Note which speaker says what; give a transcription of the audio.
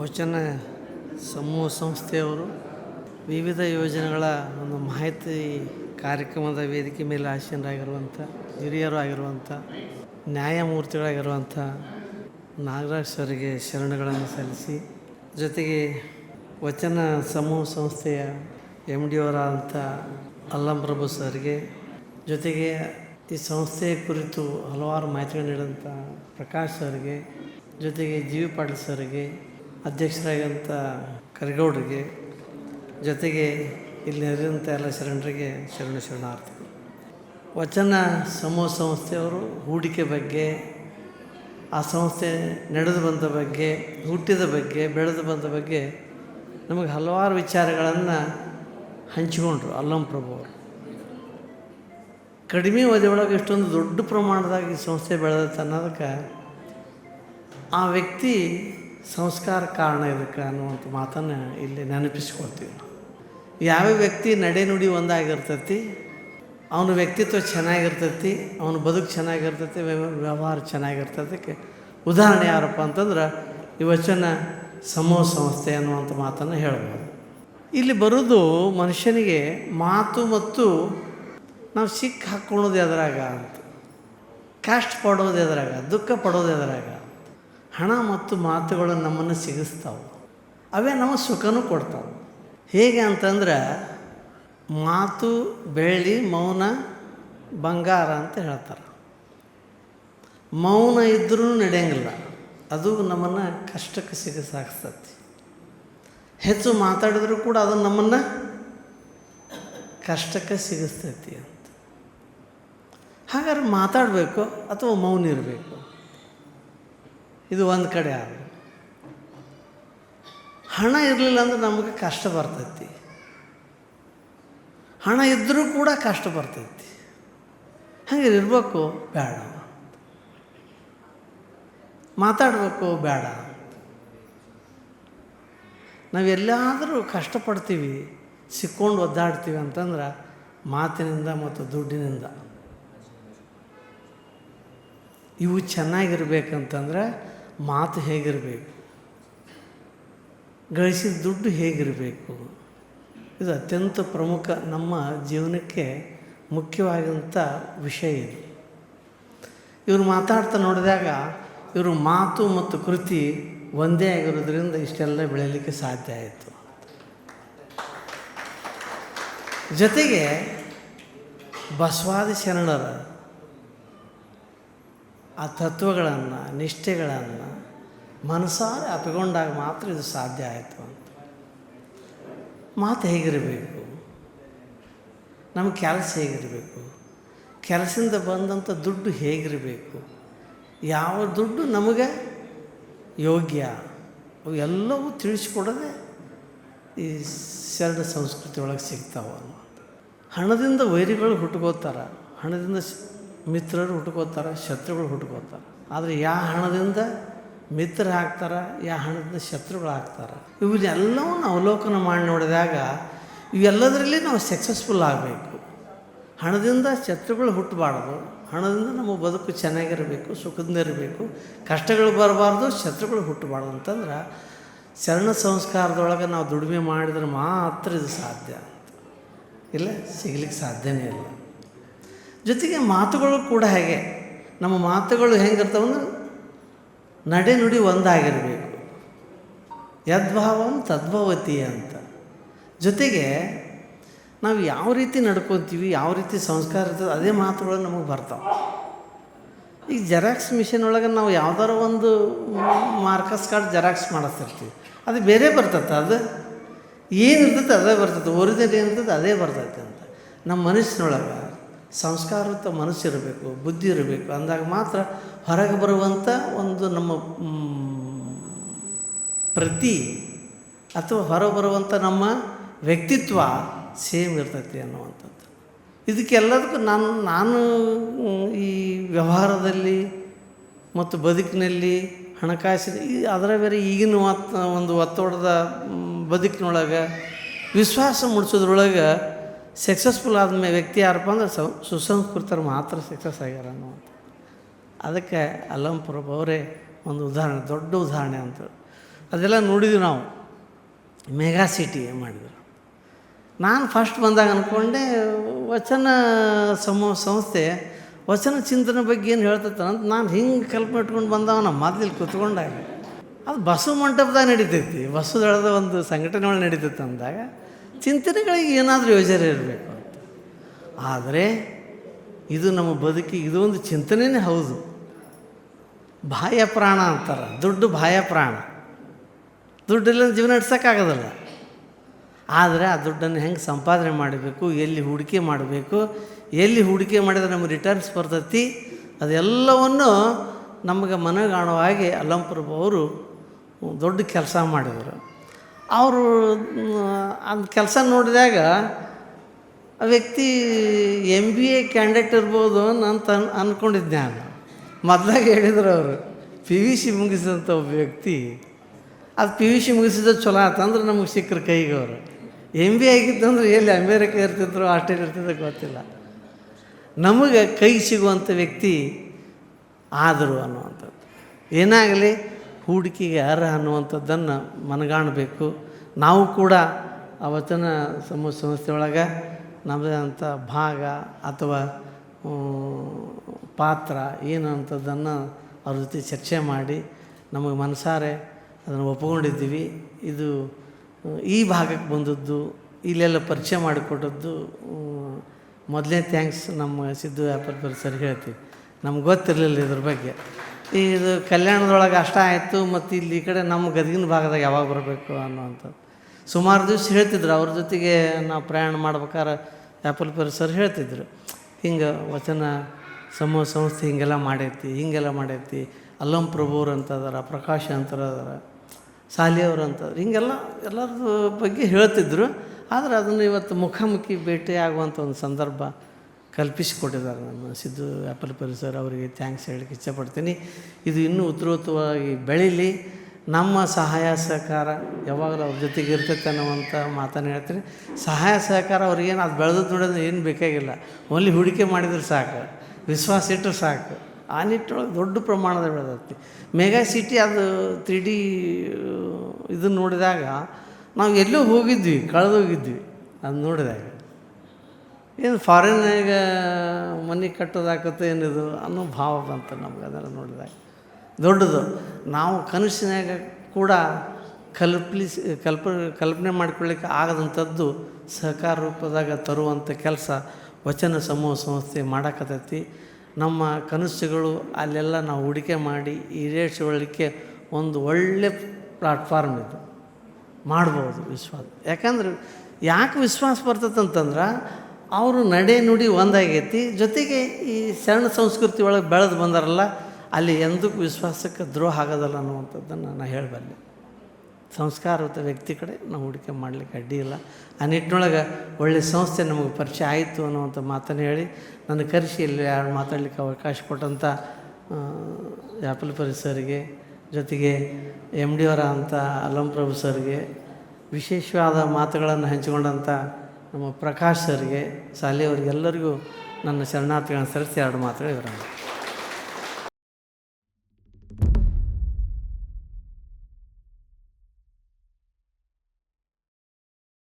Speaker 1: ವಚನ ಸಮೂಹ ಸಂಸ್ಥೆಯವರು ವಿವಿಧ ಯೋಜನೆಗಳ ಒಂದು ಮಾಹಿತಿ ಕಾರ್ಯಕ್ರಮದ ವೇದಿಕೆ ಮೇಲೆ ಆಸೀನರಾಗಿರುವಂಥ ಹಿರಿಯರು ಆಗಿರುವಂಥ ನ್ಯಾಯಮೂರ್ತಿಗಳಾಗಿರುವಂಥ ನಾಗರಾಜ್ ಸರ್ಗೆ ಶರಣಗಳನ್ನು ಸಲ್ಲಿಸಿ, ಜೊತೆಗೆ ವಚನ ಸಮೂಹ ಸಂಸ್ಥೆಯ ಎಂ ಡಿ ಅವರಾದಂಥ ಅಲ್ಲಂ ಪ್ರಭು ಸರ್ಗೆ, ಜೊತೆಗೆ ಈ ಸಂಸ್ಥೆಯ ಕುರಿತು ಹಲವಾರು ಮಾಹಿತಿಗಳು ನೀಡಿದಂಥ ಪ್ರಕಾಶ್ ಸರ್ಗೆ, ಜೊತೆಗೆ ಜಿ ವಿ ಪಾಟೀಲ್ ಸರ್ಗೆ ಅಧ್ಯಕ್ಷರಾಗಿರುವಂಥ ಕರಿಗೌಡರಿಗೆ ಜೊತೆಗೆ ಇಲ್ಲಿ ನೆರೆದಂಥ ಎಲ್ಲ ಶರಣರಿಗೆ ಶರಣ ಶರಣಾರ್ಥಿ. ವಚನ ಸಮೂಹ ಸಂಸ್ಥೆಯವರು ಹೂಡಿಕೆ ಬಗ್ಗೆ, ಆ ಸಂಸ್ಥೆ ನಡೆದು ಬಂದ ಬಗ್ಗೆ, ಹುಟ್ಟಿದ ಬಗ್ಗೆ, ಬೆಳೆದು ಬಂದ ಬಗ್ಗೆ ನಮಗೆ ಹಲವಾರು ವಿಚಾರಗಳನ್ನು ಹಂಚಿಕೊಂಡ್ರು ಅಲ್ಲಂ ಪ್ರಭು ಅವರು. ಕಡಿಮೆ ಅವಧಿಯೊಳಗೆ ಇಷ್ಟೊಂದು ದೊಡ್ಡ ಪ್ರಮಾಣದಾಗ ಈ ಸಂಸ್ಥೆ ಬೆಳೆದತ್ತೆ ಅನ್ನೋದಕ್ಕೆ ಆ ವ್ಯಕ್ತಿ ಸಂಸ್ಕಾರ ಕಾರಣ ಇದಕ್ಕೆ ಅನ್ನುವಂಥ ಮಾತನ್ನು ಇಲ್ಲಿ ನೆನಪಿಸ್ಕೊಳ್ತೀವಿ. ನಾವು ಯಾವ ವ್ಯಕ್ತಿ ನಡೆ ನುಡಿ ಒಂದಾಗಿರ್ತೈತಿ, ಅವನ ವ್ಯಕ್ತಿತ್ವ ಚೆನ್ನಾಗಿರ್ತೈತಿ, ಅವನ ಬದುಕು ಚೆನ್ನಾಗಿರ್ತೈತಿ ವ್ಯವ- ವ್ಯವಹಾರ ಚೆನ್ನಾಗಿರ್ತೈತಿ. ಉದಾಹರಣೆ ಯಾರಪ್ಪ ಅಂತಂದ್ರೆ, ಈ ವಚನ ಸಮೂಹ ಸಂಸ್ಥೆ ಅನ್ನುವಂಥ ಮಾತನ್ನು ಹೇಳ್ಬೋದು. ಇಲ್ಲಿ ಬರೋದು ಮನುಷ್ಯನಿಗೆ ಮಾತು ಮತ್ತು ನಾವು ಸಿಕ್ಕ ಹಾಕ್ಕೊಳ್ಳೋದು ಎದುರಾಗ ಅಂತ. ಕಷ್ಟ ಪಡೋದು ಎದುರಾಗ, ದುಃಖ ಪಡೋದು ಎದುರಾಗ. ಹಣ ಮತ್ತು ಮಾತುಗಳು ನಮ್ಮನ್ನು ಸಿಗಿಸ್ತಾವೆ. ಅವೇ ನಮ್ಮ ಸುಖನೂ ಕೊಡ್ತಾವೆ. ಹೇಗೆ ಅಂತಂದ್ರೆ ಮಾತು, ಬೆಳ್ಳಿ, ಮೌನ, ಬಂಗಾರ ಅಂತ ಹೇಳ್ತಾರೆ. ಮೌನ ಇದ್ದರೂ ನಡೆಯಂಗಿಲ್ಲ. ಅದು ನಮ್ಮನ್ನು ಕಷ್ಟಕ್ಕೆ ಸಿಗಿಸಾಕ್ಸ್ತತಿ ಹೆಚ್ಚು ಮಾತಾಡಿದರೂ ಕೂಡ ಅದು ನಮ್ಮನ್ನು ಕಷ್ಟಕ್ಕೆ ಸಿಗಿಸ್ತೈತಿ ಅಂತ. ಹಾಗಾದ್ರೆ ಮಾತಾಡಬೇಕು ಅಥವಾ ಮೌನ ಇರಬೇಕು? ಇದು ಒಂದು ಕಡೆ ಆದ ಹಣ ಇರಲಿಲ್ಲ ಅಂದ್ರೆ ನಮಗೆ ಕಷ್ಟ ಬರ್ತೈತಿ. ಹಣ ಇದ್ದರೂ ಕೂಡ ಕಷ್ಟ ಬರ್ತೈತಿ. ಹಾಗೆ ಇರಬೇಕು, ಬೇಡ ಮಾತಾಡಬೇಕು, ಬೇಡ ನಾವೆಲ್ಲಾದರೂ ಕಷ್ಟಪಡ್ತೀವಿ, ಸಿಕ್ಕೊಂಡು ಒದ್ದಾಡ್ತೀವಿ ಅಂತಂದ್ರೆ ಮಾತಿನಿಂದ ಮತ್ತು ದುಡ್ಡಿನಿಂದ. ಇವು ಚೆನ್ನಾಗಿರ್ಬೇಕಂತಂದ್ರೆ ಮಾತು ಹೇಗಿರಬೇಕು? ಗಳಿಸಿದ ದುಡ್ಡು ಹೇಗಿರಬೇಕು? ಇದು ಅತ್ಯಂತ ಪ್ರಮುಖ ನಮ್ಮ ಜೀವನಕ್ಕೆ ಮುಖ್ಯವಾದಂಥ ವಿಷಯ ಇದು. ಇವರು ಮಾತಾಡ್ತಾ ನೋಡಿದಾಗ ಇವರು ಮಾತು ಮತ್ತು ಕೃತಿ ಒಂದೇ ಆಗಿರೋದ್ರಿಂದ ಇಷ್ಟೆಲ್ಲ ಬೆಳೆಯಲಿಕ್ಕೆ ಸಾಧ್ಯ ಆಯಿತು. ಜೊತೆಗೆ ಬಸವಾದಿ ಶರಣರ ಆ ತತ್ವಗಳನ್ನು, ನಿಷ್ಠೆಗಳನ್ನು ಮನಸಾರೆ ಅಪ್ಪಿಕೊಂಡಾಗ ಮಾತ್ರ ಇದು ಸಾಧ್ಯ ಆಯಿತು ಅಂತ. ಮಾತು ಹೇಗಿರಬೇಕು? ನಮ್ಮ ಕೆಲಸ ಹೇಗಿರಬೇಕು? ಕೆಲಸದಿಂದ ಬಂದಂಥ ದುಡ್ಡು ಹೇಗಿರಬೇಕು? ಯಾವ ದುಡ್ಡು ನಮಗೆ ಯೋಗ್ಯ? ಅವೆಲ್ಲವೂ ಎಲ್ಲವೂ ತಿಳಿಸ್ಕೊಡೋದೆ ಈ ಶರಣ ಸಂಸ್ಕೃತಿ ಒಳಗೆ ಸಿಗ್ತಾವಲ್ಲ. ಹಣದಿಂದ ವೈರಿಗಳು ಹುಟ್ಕೋತಾರೆ. ಹಣದಿಂದ ಮಿತ್ರರು ಹುಟ್ಕೋತಾರೆ, ಶತ್ರುಗಳು ಹುಟ್ಕೋತಾರೆ. ಆದರೆ ಯಾವ ಹಣದಿಂದ ಮಿತ್ರ ಹಾಕ್ತಾರೆ ಯಾವ ಹಣದಿಂದ ಶತ್ರುಗಳು ಆಗ್ತಾರೆ? ಇವನ್ನೆಲ್ಲವನ್ನು ಅವಲೋಕನ ಮಾಡಿ ನೋಡಿದಾಗ ಇವೆಲ್ಲದರಲ್ಲಿ ನಾವು ಸಕ್ಸಸ್ಫುಲ್ ಆಗಬೇಕು. ಹಣದಿಂದ ಶತ್ರುಗಳು ಹುಟ್ಟಬಾರ್ದು ಹಣದಿಂದ ನಮ್ಮ ಬದುಕು ಚೆನ್ನಾಗಿರಬೇಕು, ಸುಖದಿಂದ ಇರಬೇಕು, ಕಷ್ಟಗಳು ಬರಬಾರ್ದು, ಶತ್ರುಗಳು ಹುಟ್ಟಬಾರ್ದು ಅಂತಂದ್ರೆ ಶರಣ ಸಂಸ್ಕಾರದೊಳಗೆ ನಾವು ದುಡಿಮೆ ಮಾಡಿದ್ರೆ ಮಾತ್ರ ಇದು ಸಾಧ್ಯ ಇಲ್ಲ, ಸಿಗ್ಲಿಕ್ಕೆ ಸಾಧ್ಯವೇ ಇಲ್ಲ. ಜೊತೆಗೆ ಮಾತುಗಳು ಕೂಡ ಹಾಗೆ? ನಮ್ಮ ಮಾತುಗಳು ಹೆಂಗಿರ್ತಾವಂದ್ರೆ ನಡೆ ನುಡಿ ಒಂದಾಗಿರಬೇಕು. ಯದ್ಭಾವಂ ತದ್ಭವತಿ ಅಂತ. ಜೊತೆಗೆ ನಾವು ಯಾವ ರೀತಿ ನಡ್ಕೊತೀವಿ, ಯಾವ ರೀತಿ ಸಂಸ್ಕಾರ ಇರ್ತದೆ, ಅದೇ ಮಾತುಗಳು ನಮಗೆ ಬರ್ತಾವೆ. ಈಗ ಜೆರಾಕ್ಸ್ ಮಿಷಿನ್ ಒಳಗೆ ನಾವು ಯಾವ್ದಾರ ಒಂದು ಮಾರ್ಕಸ್ ಕಾರ್ಡ್ ಜೆರಾಕ್ಸ್ ಮಾಡಿಸ್ತಿರ್ತೀವಿ. ಅದು ಬೇರೆ ಬರ್ತೈತೆ, ಅದು ಏನು ಇರ್ತೈತೆ ಅದೇ ಬರ್ತೈತೆ, ಒರಿಜಿನಲ್ ಏನಿರ್ತದೆ ಅದೇ ಬರ್ತೈತೆ ಅಂತ. ನಮ್ಮ ಮನಸ್ಸಿನೊಳಗೆ ಸಂಸ್ಕಾರಯುತ ಮನಸ್ಸಿರಬೇಕು ಬುದ್ಧಿ ಇರಬೇಕು, ಅಂದಾಗ ಮಾತ್ರ ಹೊರಗೆ ಬರುವಂಥ ಒಂದು ನಮ್ಮ ಪ್ರತಿ ಅಥವಾ ಹೊರಬರುವಂಥ ನಮ್ಮ ವ್ಯಕ್ತಿತ್ವ ಸೇಮ್ ಇರ್ತೈತಿ ಅನ್ನುವಂಥದ್ದು. ಇದಕ್ಕೆಲ್ಲದಕ್ಕೂ ನಾನು ನಾನು ಈ ವ್ಯವಹಾರದಲ್ಲಿ ಮತ್ತು ಬದುಕಿನಲ್ಲಿ ಹಣಕಾಸಿನ, ಈ ಅದರ ಬೇರೆ ಈಗಿನ ಒತ್ತ ಒಂದು ಒತ್ತಡದ ಬದುಕಿನೊಳಗೆ ವಿಶ್ವಾಸ ಮೂಡಿಸೋದ್ರೊಳಗೆ ಸಕ್ಸಸ್ಫುಲ್ ಆದಮೇಲೆ ವ್ಯಕ್ತಿ ಯಾರಪ್ಪ ಅಂದ್ರೆ ಸಂ, ಸುಸಂಸ್ಕೃತರು ಮಾತ್ರ ಸಕ್ಸಸ್ ಆಗ್ಯಾರ ಅನ್ನುವಂಥ ಅದಕ್ಕೆ ಅಲ್ಲಂ ಪ್ರಭು ಅವರೇ ಒಂದು ಉದಾಹರಣೆ, ದೊಡ್ಡ ಉದಾಹರಣೆ ಅಂತ. ಅದೆಲ್ಲ ನೋಡಿದ್ವಿ ನಾವು. ಮೆಗಾ ಸಿಟಿ ಮಾಡಿದ್ರು. ನಾನು ಫಸ್ಟ್ ಬಂದಾಗ ಅಂದ್ಕೊಂಡೆ ವಚನ ಸಮೂಹ ಸಂಸ್ಥೆ, ವಚನ ಚಿಂತನೆ ಬಗ್ಗೆ ಏನು ಹೇಳ್ತೈತೆ ಅಂತ ನಾನು ಹಿಂಗೆ ಕಲ್ಪನೆ ಇಟ್ಕೊಂಡು ಬಂದವ ನಮ್ಮ ಮೊದಲು ಕೂತ್ಕೊಂಡಾಗ. ಅದು ಬಸವ ಮಂಟಪದಾಗ ನಡೀತೈತಿ. ಬಸವದಳದ ಒಂದು ಸಂಘಟನೆ ಒಳಗೆ ನಡೀತೈತೆ ಅಂದಾಗ. ಚಿಂತನೆಗಳಿಗೆ ಏನಾದರೂ ಯೋಜನೆ ಇರಬೇಕು ಅಂತ. ಆದರೆ ಇದು ನಮ್ಮ ಬದುಕಿಗೆ, ಇದು ಒಂದು ಚಿಂತನೆಯೇ ಹೌದು. ಬಾಹ್ಯ ಪ್ರಾಣ ಅಂತಾರೆ. ದುಡ್ಡು ಬಾಹ್ಯ ಪ್ರಾಣ. ದುಡ್ಡಿಲ್ಲ ಜೀವನ ನಡೆಸೋಕ್ಕಾಗೋದಲ್ಲ. ಆದರೆ ಆ ದುಡ್ಡನ್ನು ಹೆಂಗೆ ಸಂಪಾದನೆ ಮಾಡಬೇಕು, ಎಲ್ಲಿ ಹೂಡಿಕೆ ಮಾಡಬೇಕು, ಎಲ್ಲಿ ಹೂಡಿಕೆ ಮಾಡಿದ್ರೆ ನಮಗೆ ರಿಟರ್ನ್ಸ್ ಬರ್ತೈತಿ, ಅದೆಲ್ಲವನ್ನು ನಮಗೆ ಮನಗಾಣುವಾಗಿ ಅಲ್ಲಂಪ್ರಭು ಅವರು ದೊಡ್ಡ ಕೆಲಸ ಮಾಡಿದರು. ಅವರು ಅದು ಕೆಲಸ ನೋಡಿದಾಗ ಆ ವ್ಯಕ್ತಿ ಎಂ ಬಿ ಎ ಕ್ಯಾಂಡಿಡೇಟ್ ಇರ್ಬೋದು ಅಂತ ಅನ್ ಅಂದ್ಕೊಂಡಿದ್ದೆ ನಾನು. ಮೊದಲಾಗಿ ಹೇಳಿದ್ರು ಅವರು ಪಿ ವಿ ಸಿ ಮುಗಿಸಿದಂಥ ಒಬ್ಬ ವ್ಯಕ್ತಿ, ಅದು ಪಿ ವಿ ಸಿ ಮುಗಿಸಿದ ಚಲೋ ಆತಂದ್ರೆ ನಮಗೆ ಸಿಕ್ಕರು ಕೈಗೆ ಅವರು. ಎಂ ಬಿ ಆಗಿತ್ತಂದ್ರೆ ಎಲ್ಲಿ ಅಮೇರಿಕ ಇರ್ತಿದ್ರು, ಆಸ್ಟ್ರೇಲಿಯಾ ಇರ್ತಿದ್ರು ಗೊತ್ತಿಲ್ಲ. ನಮಗೆ ಕೈ ಸಿಗುವಂಥ ವ್ಯಕ್ತಿ ಆದರು ಅನ್ನುವಂಥದ್ದು. ಏನಾಗಲಿ ಹೂಡಿಕೆಗೆ ಅರ್ಹ ಅನ್ನುವಂಥದ್ದನ್ನು ಮನಗಾಣಬೇಕು. ನಾವು ಕೂಡ ಆ ವಚನ ಸಮೂಹ ಸಂಸ್ಥೆಯೊಳಗೆ ನಮ್ಮದೇ ಅಂಥ ಭಾಗ ಅಥವಾ ಪಾತ್ರ ಏನು ಅಂಥದ್ದನ್ನು ಅವ್ರ ಜೊತೆ ಚರ್ಚೆ ಮಾಡಿ ನಮಗೆ ಮನಸಾರೆ ಅದನ್ನು ಒಪ್ಪಿಕೊಂಡಿದ್ದೀವಿ. ಇದು ಈ ಭಾಗಕ್ಕೆ ಬಂದದ್ದು, ಇಲ್ಲೆಲ್ಲ ಪರಿಚಯ ಮಾಡಿಕೊಟ್ಟದ್ದು ಮೊದಲನೇ ಥ್ಯಾಂಕ್ಸ್ ನಮ್ಮ ಸಿದ್ದು ವ್ಯಾಪಾರ ಸರ್ ಹೇಳ್ತೀವಿ. ನಮ್ಗೆ ಗೊತ್ತಿರಲಿಲ್ಲ ಇದ್ರ ಬಗ್ಗೆ. ಇದು ಕಲ್ಯಾಣದೊಳಗೆ ಅಷ್ಟ ಆಯಿತು, ಮತ್ತು ಇಲ್ಲಿ ಈ ಕಡೆ ನಮ್ಮ ಗದಗಿನ ಭಾಗದಾಗ ಯಾವಾಗ ಬರಬೇಕು ಅನ್ನೋವಂಥದ್ದು. ಸುಮಾರು ದಿವಸ ಹೇಳ್ತಿದ್ರು, ಅವ್ರ ಜೊತೆಗೆ ನಾವು ಪ್ರಯಾಣ ಮಾಡ್ಬೇಕಾದ್ರೆ ಆ್ಯಪಲ್ ಸರ್ ಹೇಳ್ತಿದ್ರು. ಹಿಂಗೆ ವಚನ ಸಮೂಹ ಸಂಸ್ಥೆ ಹಿಂಗೆಲ್ಲ ಮಾಡೈತಿ ಹಿಂಗೆಲ್ಲ ಮಾಡೈತಿ, ಅಲ್ಲಂ ಪ್ರಭುವ್ರು ಅಂತ ಅದಾರ ಪ್ರಕಾಶ್ ಅಂತ ಅದಾರ ಸಾಲಿಯವ್ರು ಅಂತ ಹಿಂಗೆಲ್ಲ ಎಲ್ಲರದು ಬಗ್ಗೆ ಹೇಳ್ತಿದ್ರು. ಆದರೆ ಅದನ್ನು ಇವತ್ತು ಮುಖಾಮುಖಿ ಭೇಟಿ ಆಗುವಂಥ ಒಂದು ಸಂದರ್ಭ ಕಲ್ಪಿಸಿಕೊಟ್ಟಿದ್ದಾರೆ ನಮ್ಮ ಸಿದ್ದು ಆ್ಯಪಲ್ ಪರಿಸರ ಅವರಿಗೆ ಥ್ಯಾಂಕ್ಸ್ ಹೇಳಕ್ಕೆ ಇಷ್ಟಪಡ್ತೀನಿ. ಇದು ಇನ್ನೂ ಉತ್ತರೋತ್ತವಾಗಿ ಬೆಳೀಲಿ. ನಮ್ಮ ಸಹಾಯ ಸಹಕಾರ ಯಾವಾಗಲೂ ಅವ್ರ ಜೊತೆಗೆ ಇರ್ತೈತೆ ಅನ್ನುವಂಥ ಮಾತನ್ನು ಹೇಳ್ತೀನಿ. ಸಹಾಯ ಸಹಕಾರ ಅವ್ರಿಗೇನು ಅದು ಬೆಳೆದು ನೋಡಿದ್ರೆ ಏನು ಬೇಕಾಗಿಲ್ಲ. ಓನ್ಲಿ ಹೂಡಿಕೆ ಮಾಡಿದ್ರೆ ಸಾಕು. ವಿಶ್ವಾಸ ಇಟ್ಟರೆ ಸಾಕು. ಆ ನಿಟ್ಟೊಳಗೆ ದೊಡ್ಡ ಪ್ರಮಾಣದ ಬೆಳೆದೈತಿ. ಮೆಗಾ ಸಿಟಿ ಅದು ತ್ರೀ ಡಿ ಇದನ್ನು ನೋಡಿದಾಗ ನಾವು ಎಲ್ಲೂ ಹೋಗಿದ್ವಿ, ಕಳೆದೋಗಿದ್ವಿ. ಅದು ನೋಡಿದಾಗ. ಏನು ಫಾರಿನ್ನಾಗ ಮನೆ ಕಟ್ಟೋದಾಕತ್ತೆ ಏನಿದು ಅನ್ನೋ ಭಾವ ಬಂತು ನಮ್ಗೆ ಅದೆಲ್ಲ ನೋಡಿದಾಗ. ದೊಡ್ಡದು. ನಾವು ಕನಸಿನಾಗ ಕೂಡ ಕಲ್ಪಿಸಿ ಕಲ್ಪ, ಕಲ್ಪನೆ ಮಾಡ್ಕೊಳ್ಳಿಕ್ಕೆ ಆಗದಂಥದ್ದು ಸಹಕಾರ ರೂಪದಾಗ ತರುವಂಥ ಕೆಲಸ ವಚನ ಸಮೂಹ ಸಂಸ್ಥೆ ಮಾಡಕತ್ತೈತಿ. ನಮ್ಮ ಕನಸುಗಳು ಅಲ್ಲೆಲ್ಲ ನಾವು ಹೂಡಿಕೆ ಮಾಡಿ ಈಡೇರಿಸಿಕೊಳ್ಳಿಕ್ಕೆ ಒಂದು ಒಳ್ಳೆ ಪ್ಲಾಟ್ಫಾರ್ಮ್ ಇದು. ಮಾಡ್ಬೋದು ವಿಶ್ವಾಸ. ಯಾಕಂದ್ರೆ ಯಾಕೆ ವಿಶ್ವಾಸ ಬರ್ತದಂತಂದ್ರೆ ಅವರು ನಡೆ ನುಡಿ ಒಂದಾಗೈತಿ. ಜೊತೆಗೆ ಈ ಶರಣ ಸಂಸ್ಕೃತಿ ಒಳಗೆ ಬೆಳೆದು ಬಂದಾರಲ್ಲ, ಅಲ್ಲಿ ಎಂದಕ್ಕೂ ವಿಶ್ವಾಸಕ್ಕೆ ದ್ರೋಹ ಆಗೋದಲ್ಲ ಅನ್ನುವಂಥದ್ದನ್ನು ನಾನು ಹೇಳಬಲ್ಲೆ. ಸಂಸ್ಕಾರಯುತ ವ್ಯಕ್ತಿ ಕಡೆ ನಾವು ಹೂಡಿಕೆ ಮಾಡಲಿಕ್ಕೆ ಅಡ್ಡಿ ಇಲ್ಲ. ಆ ನಿಟ್ಟಿನೊಳಗೆ ಒಳ್ಳೆಯ ಸಂಸ್ಥೆ ನಮಗೆ ಪರಿಚಯ ಆಯಿತು ಅನ್ನುವಂಥ ಮಾತನ್ನು ಹೇಳಿ, ನನ್ನ ಕರೆಸಿ ಇಲ್ಲಿ ಯಾರು ಮಾತಾಡಲಿಕ್ಕೆ ಅವಕಾಶ ಕೊಟ್ಟಂಥ ಯಾಪಲ್ ಪರಿಸರಿಗೆ ಜೊತೆಗೆ ಎಂ ಡಿ ಅವರ ಅಂತ ಅಲಂಪ್ರಭು ಸರ್ಗೆ ವಿಶೇಷವಾದ ಮಾತುಗಳನ್ನು ಹಂಚಿಕೊಂಡಂಥ ನಮ್ಮ ಪ್ರಕಾಶ್ ಸರ್ಗೆ ಶಾಲೆಯವ್ರಿಗೆಲ್ಲರಿಗೂ ನನ್ನ ಶರಣಾರ್ಥಿಗಳನ್ನು ಸರಿಸಿ ಎರಡು ಮಾತುಗಳು ಇವರ